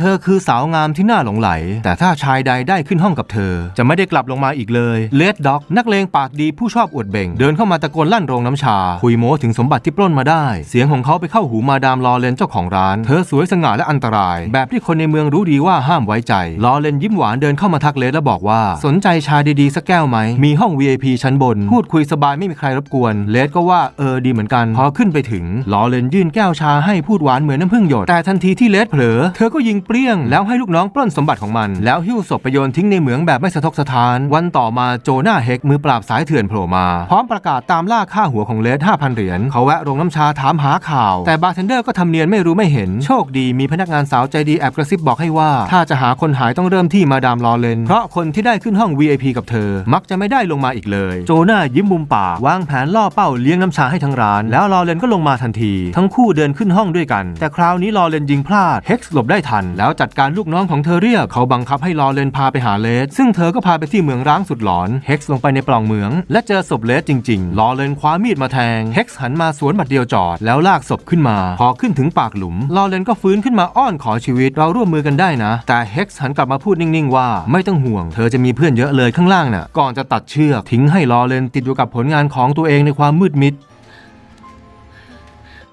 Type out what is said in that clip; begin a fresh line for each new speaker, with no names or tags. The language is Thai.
เธอคือสาวงามที่น่าหลงไหล แต่ถ้าชายใดได้ขึ้นห้องกับเธอ จะไม่ได้กลับลงมาอีกเลยเลดด็อก นักเลงปากดีผู้ชอบอวดเบ่ง เดินเข้ามาตะโกนลั่นโรงน้ำชา คุยโม้ถึงสมบัติที่ปล้นมาได้ เสียงของเขาไปเข้าหูมาดามลอเรนเจ้าของร้าน เธอสวยสง่าและอันตราย แบบที่คนในเมืองรู้ดีว่าห้ามไว้ใจลอเรนยิ้มหวานเดินเข้ามาทักเลดและบอกว่า สนใจชาดีๆสักแก้วไหมมีห้อง VIP ชั้นบน พูดคุยสบายไม่มีใครรบกวนเลดก็ว่าเออดีเหมือนกันพอขึ้นไปถึงลอเรนยื่นแก้วชาให้พูดหวานเหมือนน้ำผึ้งหยดแต่ทันทีที่เลดเผลอเธอก็ยิงเปรี้ยง แล้วให้ลูกน้องปล้นสมบัติของมัน แล้วหิ้วศพไปโยนทิ้งในเหมืองแบบไม่สะทกสะท้าน วันต่อมาโจนาเฮกมือปราบสายเถื่อนโผล่มา พร้อมประกาศตามล่าค่าหัวของเลด5,000 เหรียญเขาแวะโรงน้ำชาถามหาข่าว แต่บาร์เทนเดอร์ก็ทำเนียนไม่รู้ไม่เห็น โชคดีมีพนักงานสาวใจดีแอบกระซิบบอกให้ว่า ถ้าจะหาคนหายต้องเริ่มที่มาดามลอเรนเพราะคนที่ได้ขึ้นห้อง VIP กับเธอ มักจะไม่ได้ลงมาอีกเลย โจนายิ้มมุมปากวางแผนล่อเป้าเลี้ยงน้ำชาให้ทั้งร้าน แล้วลอเรนก็ลงมาทันที ทั้งคู่เดินขึ้นห้องด้วยกัน แต่คราวนี้ลอเรนยิงพลาดเฮกซ์หลบได้ทันแล้วจัดการลูกน้องของเธอเรียกเขาบังคับให้ลอเรนพาไปหาเลสซึ่งเธอก็พาไปที่เมืองร้างสุดหลอนเฮกซ์ลงไปในปล่องเหมือง และเจอศพเลสจริงๆลอเรนคว้ามีดมาแทงเฮกซ์หันมาสวนบัดเดียวจอด แล้วลากศพขึ้นมา พอขึ้นถึงปากหลุมลอเรนก็ฟื้นขึ้นมาอ้อนขอชีวิตเราร่วมมือกันได้นะ แต่เฮกซ์หันกลับมาพูดนิ่งๆ ว่าไม่ต้องห่วง เธอจะมีเพื่อนเยอะเลยข้างล่างน่ะก่อนจะตัดเชือกทิ้งให้ลอเรนติดอยู่กับผลงานของตัวเองในความมืดมิด